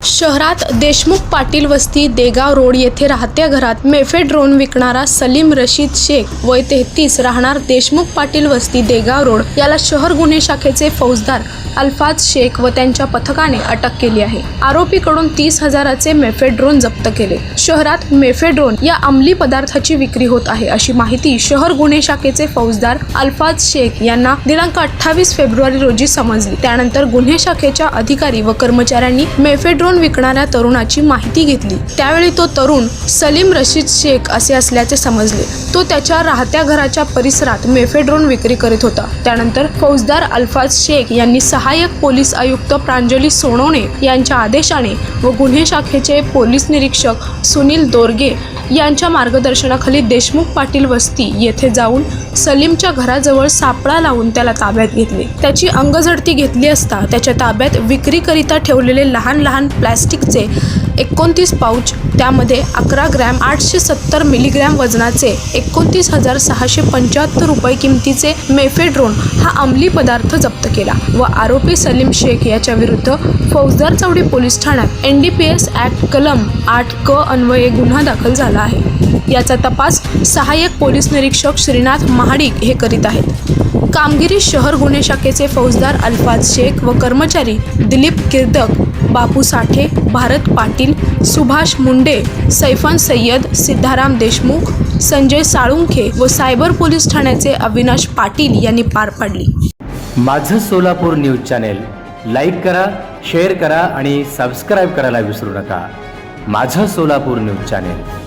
शहरात देशमुख पाटील वस्ती देगाव रोड येथे राहत्या घरात मेफेड्रोन विकणारा सलीम रशीद शेख वय तेहतीस राहणार देशमुख पाटील वस्ती देगाव रोड. याला शहर गुन्हे शाखेचे फौजदार अल्फाज शेख व त्यांच्या पथकाने अटक केली आहे. आरोपीकडून तीस हजाराचे मेफेड्रोन जप्त केले. शहरात मेफेड्रोन या अंमली पदार्थाची विक्री होत आहे अशी माहिती शहर गुन्हे शाखेचे फौजदार अल्फाज शेख यांना दिनांक अठ्ठावीस फेब्रुवारी रोजी समजली. त्यानंतर गुन्हे शाखेच्या अधिकारी व कर्मचाऱ्यांनी मेफेड्रोन विकणाऱ्या तरुणाची माहिती घेतली. त्यावेळी तो तरुण सलीम रशीद शेख असे असल्याचे समजले. तो त्याच्या राहत्या घराच्या परिसरात मेफेड्रोन विक्री करीत होता. त्यानंतर फौजदार अल्फाज शेख यांनी सहाय्यक पोलीस आयुक्त प्रांजली सोनवणे यांच्या आदेशाने व गुन्हे शाखेचे पोलीस निरीक्षक सुनील दोरगे यांच्या मार्गदर्शनाखाली देशमुख पाटील वस्ती येथे जाऊन सलीमच्या घराजवळ सापळा लावून त्याला ताब्यात घेतले. त्याची अंगझडती घेतली असता त्याच्या ताब्यात विक्रीकरिता ठेवलेले लहान लहान प्लॅस्टिकचे एकोणतीस पाऊच त्यामध्ये अकरा ग्रॅम आठशे सत्तर मिलीग्रॅम वजनाचे एकोणतीस हजार सहाशे पंच्याहत्तर रुपये किमतीचे मेफेड्रोन हा अंमली पदार्थ जप्त केला व आरोपी सलीम शेख याच्या विरुद्ध फौजदार चौडी पोलीस ठाण्यात N D P S act कलम आठ क अन्वये गुन्हा दाखल झाला आहे. याचा तपास सहाय्यक पोलीस निरीक्षक श्रीनाथ महाडिक हे करीत आहेत. कामगिरी शहर गुन्हे शाखेचे फौजदार अल्फाज शेख व कर्मचारी दिलीप किर्दक बापू साठे भारत पाटील सुभाष मुंडे सैफान सय्यद सिद्धाराम देशमुख संजय साळुंखे व सायबर पोलीस ठाण्याचे अविनाश पाटील यांनी पार पाडली. माझं सोलापूर न्यूज चॅनेल लाईक करा शेअर करा आणि सबस्क्राईब करायला विसरू नका. माझं सोलापूर न्यूज चॅनेल.